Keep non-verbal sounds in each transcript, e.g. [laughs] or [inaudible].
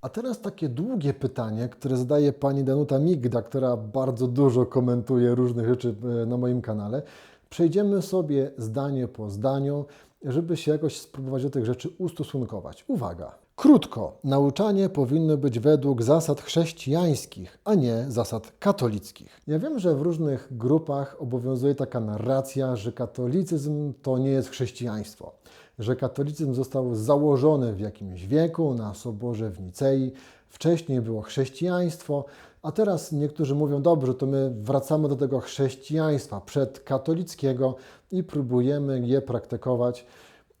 A teraz takie długie pytanie, które zadaje pani Danuta Migda, która bardzo dużo komentuje różnych rzeczy e, na moim kanale. Przejdziemy sobie zdanie po zdaniu, żeby się jakoś spróbować do tych rzeczy ustosunkować. Uwaga! Krótko, nauczanie powinno być według zasad chrześcijańskich, a nie zasad katolickich. Ja wiem, że w różnych grupach obowiązuje taka narracja, że katolicyzm to nie jest chrześcijaństwo że katolicyzm został założony w jakimś wieku na soborze w Nicei, wcześniej było chrześcijaństwo, a teraz niektórzy mówią, dobrze, to my wracamy do tego chrześcijaństwa przedkatolickiego i próbujemy je praktykować.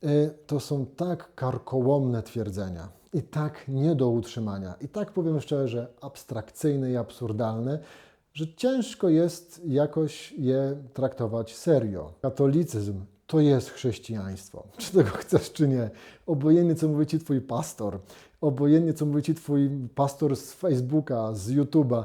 Y, To są tak karkołomne twierdzenia i tak nie do utrzymania, i tak powiem szczerze, abstrakcyjne i absurdalne, że ciężko jest jakoś je traktować serio. Katolicyzm to jest chrześcijaństwo. [laughs] Czy tego chcesz, czy nie. Obojętnie, co mówi ci twój pastor, obojętnie, co mówi ci twój pastor z Facebooka, z YouTube'a,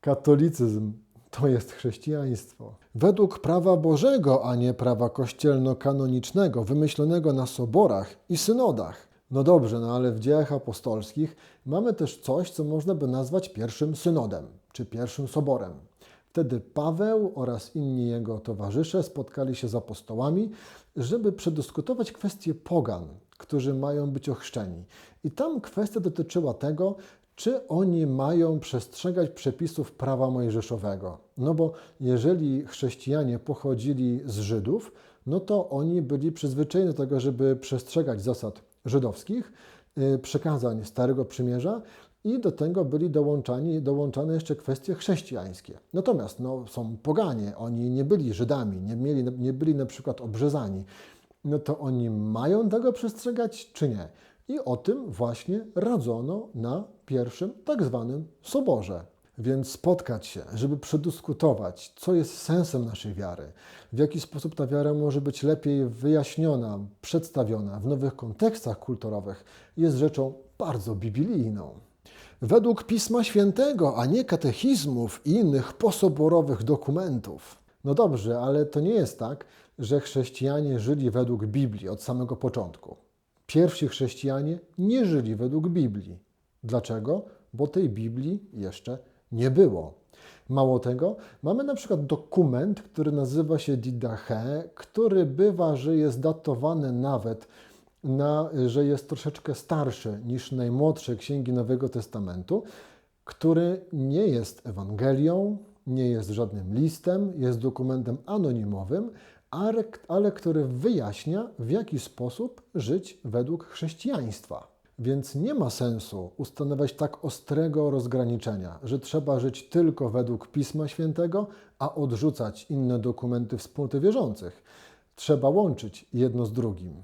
katolicyzm to jest chrześcijaństwo. Według prawa Bożego, a nie prawa kościelno-kanonicznego, wymyślonego na soborach i synodach. No dobrze, no ale w dziejach apostolskich mamy też coś, co można by nazwać pierwszym synodem, czy pierwszym soborem. Wtedy Paweł oraz inni jego towarzysze spotkali się z apostołami, żeby przedyskutować kwestię pogan, którzy mają być ochrzczeni. I tam kwestia dotyczyła tego, czy oni mają przestrzegać przepisów prawa mojżeszowego. No bo jeżeli chrześcijanie pochodzili z Żydów, no to oni byli przyzwyczajeni do tego, żeby przestrzegać zasad żydowskich, y, przekazań Starego Przymierza i do tego byli dołączani, dołączane jeszcze kwestie chrześcijańskie. Natomiast no, są poganie, oni nie byli Żydami, nie, mieli, nie byli na przykład obrzezani. No to oni mają tego przestrzegać, czy nie? I o tym właśnie radzono na pierwszym tak zwanym soborze. Więc spotkać się, żeby przedyskutować, co jest sensem naszej wiary, w jaki sposób ta wiara może być lepiej wyjaśniona, przedstawiona w nowych kontekstach kulturowych, jest rzeczą bardzo biblijną. Według Pisma Świętego, a nie katechizmów i innych posoborowych dokumentów. No dobrze, ale to nie jest tak, że chrześcijanie żyli według Biblii od samego początku. Pierwsi chrześcijanie nie żyli według Biblii. Dlaczego? Bo tej Biblii jeszcze nie było. Mało tego, mamy na przykład dokument, który nazywa się Didache, który bywa, że jest datowany nawet na, że jest troszeczkę starszy niż najmłodsze księgi Nowego Testamentu, który nie jest Ewangelią, nie jest żadnym listem, jest dokumentem anonimowym, ale, ale który wyjaśnia, w jaki sposób żyć według chrześcijaństwa. Więc nie ma sensu ustanawiać tak ostrego rozgraniczenia, że trzeba żyć tylko według Pisma Świętego, a odrzucać inne dokumenty wspólnoty wierzących. Trzeba łączyć jedno z drugim.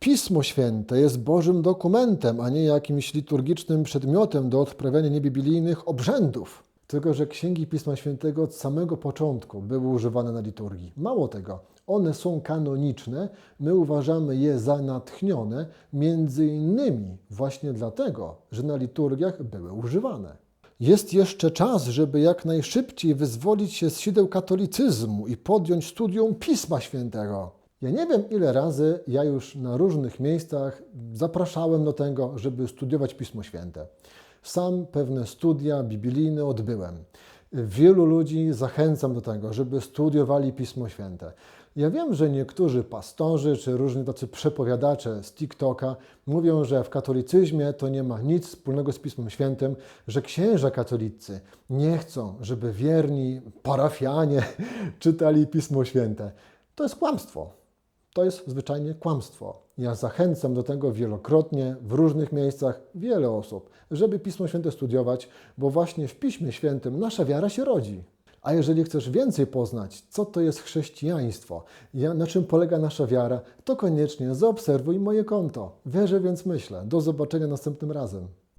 Pismo Święte jest Bożym dokumentem, a nie jakimś liturgicznym przedmiotem do odprawiania niebiblijnych obrzędów. Tylko, że księgi Pisma Świętego od samego początku były używane na liturgii. Mało tego, one są kanoniczne, my uważamy je za natchnione, między innymi właśnie dlatego, że na liturgiach były używane. Jest jeszcze czas, żeby jak najszybciej wyzwolić się z sideł katolicyzmu i podjąć studium Pisma Świętego. Ja nie wiem, ile razy ja już na różnych miejscach zapraszałem do tego, żeby studiować Pismo Święte. Sam pewne studia biblijne odbyłem. Wielu ludzi zachęcam do tego, żeby studiowali Pismo Święte. Ja wiem, że niektórzy pastorzy czy różni tacy przepowiadacze z TikToka mówią, że w katolicyzmie to nie ma nic wspólnego z Pismem Świętym, że księża katolicy nie chcą, żeby wierni parafianie [laughs] czytali Pismo Święte. To jest kłamstwo. To jest zwyczajnie kłamstwo. Ja zachęcam do tego wielokrotnie, w różnych miejscach, wiele osób, żeby Pismo Święte studiować, bo właśnie w Piśmie Świętym nasza wiara się rodzi. A jeżeli chcesz więcej poznać, co to jest chrześcijaństwo, ja- na czym polega nasza wiara, to koniecznie zaobserwuj moje konto. Wierzę więc myślę. Do zobaczenia następnym razem.